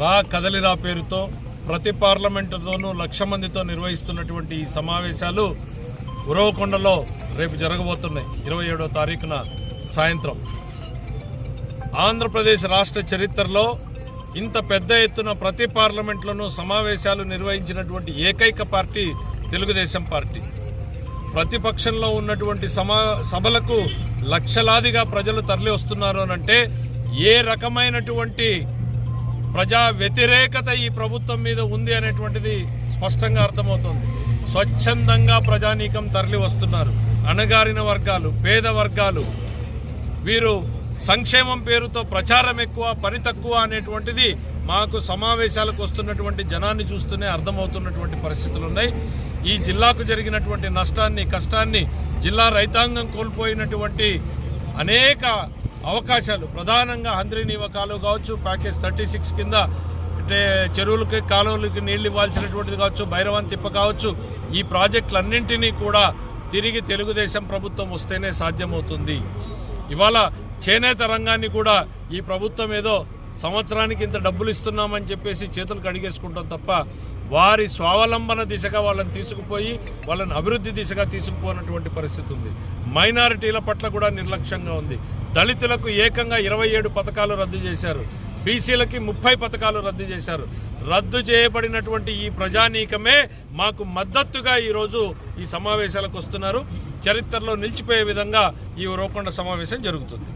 రా కదలిరా పేరుతో ప్రతి పార్లమెంటుతోనూ లక్ష మందితో నిర్వహిస్తున్నటువంటి ఈ సమావేశాలు ఉరవకొండలో రేపు జరగబోతున్నాయి. ఇరవై ఏడో తారీఖున సాయంత్రం. ఆంధ్రప్రదేశ్ రాష్ట్ర చరిత్రలో ఇంత పెద్ద ఎత్తున ప్రతి పార్లమెంట్లోనూ సమావేశాలు నిర్వహించినటువంటి ఏకైక పార్టీ తెలుగుదేశం పార్టీ. ప్రతిపక్షంలో ఉన్నటువంటి సమా సభలకు లక్షలాదిగా ప్రజలు తరలి వస్తున్నారు అనంటే ఏ రకమైనటువంటి ప్రజా వ్యతిరేకత ఈ ప్రభుత్వం మీద ఉంది అనేటువంటిది స్పష్టంగా అర్థమవుతుంది. స్వచ్ఛందంగా ప్రజానీకం తరలి వస్తున్నారు. అణగారిన వర్గాలు పేద వర్గాలు. వీరు సంక్షేమం పేరుతో ప్రచారం ఎక్కువ పని తక్కువ అనేటువంటిది మాకు సమావేశాలకు వస్తున్నటువంటి జనాన్ని చూస్తూనే అర్థమవుతున్నటువంటి పరిస్థితులు ఉన్నాయి. ఈ జిల్లాకు జరిగినటువంటి నష్టాన్ని కష్టాన్ని జిల్లా రైతాంగం కోల్పోయినటువంటి అనేక అవకాశాలు. ప్రధానంగా హంద్రి కాలువ కావచ్చు ప్యాకేజ్ థర్టీ సిక్స్ కింద అంటే చెరువులకి కాలువలకి నీళ్ళు ఇవ్వాల్సినటువంటిది కావచ్చు భైరవన్ తిప్ప కావచ్చు ఈ ప్రాజెక్టులన్నింటినీ కూడా తిరిగి తెలుగుదేశం ప్రభుత్వం వస్తేనే సాధ్యమవుతుంది. ఇవాళ చేనేత రంగాన్ని కూడా ఈ ప్రభుత్వం ఏదో సంవత్సరానికి ఇంత డబ్బులు ఇస్తున్నామని చెప్పేసి చేతులు కడిగేసుకుంటాం తప్ప వారి స్వావలంబన దిశగా వాళ్ళని తీసుకుపోయి వాళ్ళని అభివృద్ధి దిశగా తీసుకుపోయినటువంటి పరిస్థితి ఉంది. మైనారిటీల పట్ల కూడా నిర్లక్ష్యంగా ఉంది. దళితులకు ఏకంగా ఇరవై ఏడు పథకాలు రద్దు చేశారు. బీసీలకి ముప్పై పథకాలు రద్దు చేశారు. రద్దు చేయబడినటువంటి ఈ ప్రజానీకమే మాకు మద్దతుగా ఈరోజు ఈ సమావేశాలకు వస్తున్నారు. చరిత్రలో నిలిచిపోయే విధంగా ఈ రోకొండ సమావేశం జరుగుతుంది.